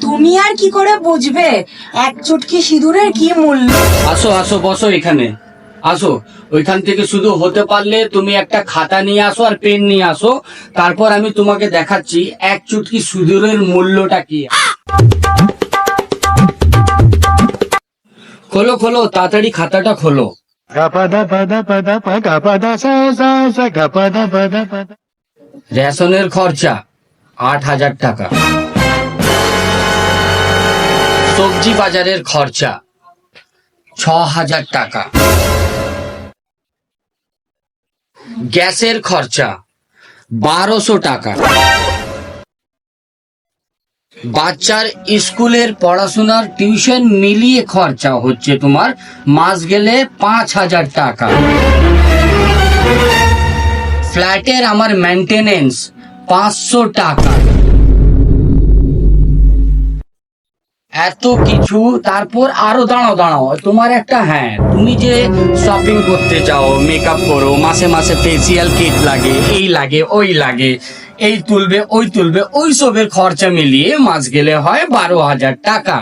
তুমি আর কি করে বুঝবে? এক চুটকি সিঁদুরের কি মূল্য? আসো আসো, বসো এখানে। আসো, ওইখান থেকে শুধু হতে পারলে তুমি একটা খাতা নিয়ে আসো আর পেন নিয়ে আসো। তারপর আমি তোমাকে দেখাচ্ছি এক চুটকি সুদূরের মূল্যটা কি। খোলো খোলো, তাড়াতাড়ি খাতাটা খোলো. রেশনের খরচা আট হাজার টাকা। সবজি বাজারের খরচা ছ হাজার টাকা। গ্যাসের খরচা, বারোশো টাকা। বাচ্চার স্কুলের পড়াশোনার টিউশন মিলিয়ে খরচা হচ্ছে তোমার, মাস গেলে পাঁচ হাজার টাকা। ফ্ল্যাটের আমার মেনটেনেন্স পাঁচশো টাকা। এত কিছু, তারপর আরও দাঁড়াও দাঁড়াও। তোমার একটা হ্যাঁ তুমি যে শপিং করতে চাও মেকআপ করো, মাসে মাসে ফেসিয়াল কিট লাগে, এই লাগে, ওই লাগে, এই তুলবে, ওই তুলবে, ওই সবের খরচা মিলিয়ে মাস গেলে হয় বারো হাজার টাকা।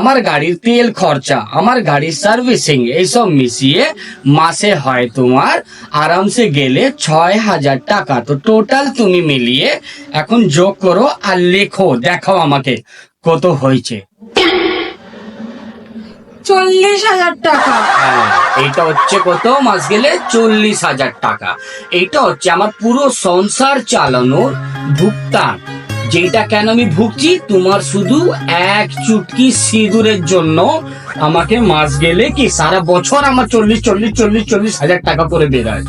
আমার গাড়ির তেল খরচা আমার গাড়ির সার্ভিসিং এইসব মিশিয়ে মাসে হয় তোমার আরামসে গেলে ছয় হাজার টাকা। তো টোটাল তুমি মিলিয়ে এখন যোগ করো আর লেখো দেখাও আমাকে কত হয়েছে। চল্লিশ হাজার টাকা। হ্যাঁ, এইটা হচ্ছে কত? মাস গেলে চল্লিশ হাজার টাকা। এইটা হচ্ছে আমার পুরো সংসার চালানোর ভুগতান। যেটা কেন আমি ভুগছি? তোমার শুধু এক চুটকি সিঁদুরের জন্য আমাকে মাস গেলে কি সারা বছর আমার চল্লিশ চল্লিশ চল্লিশ চল্লিশ হাজার টাকা করে বেরোয়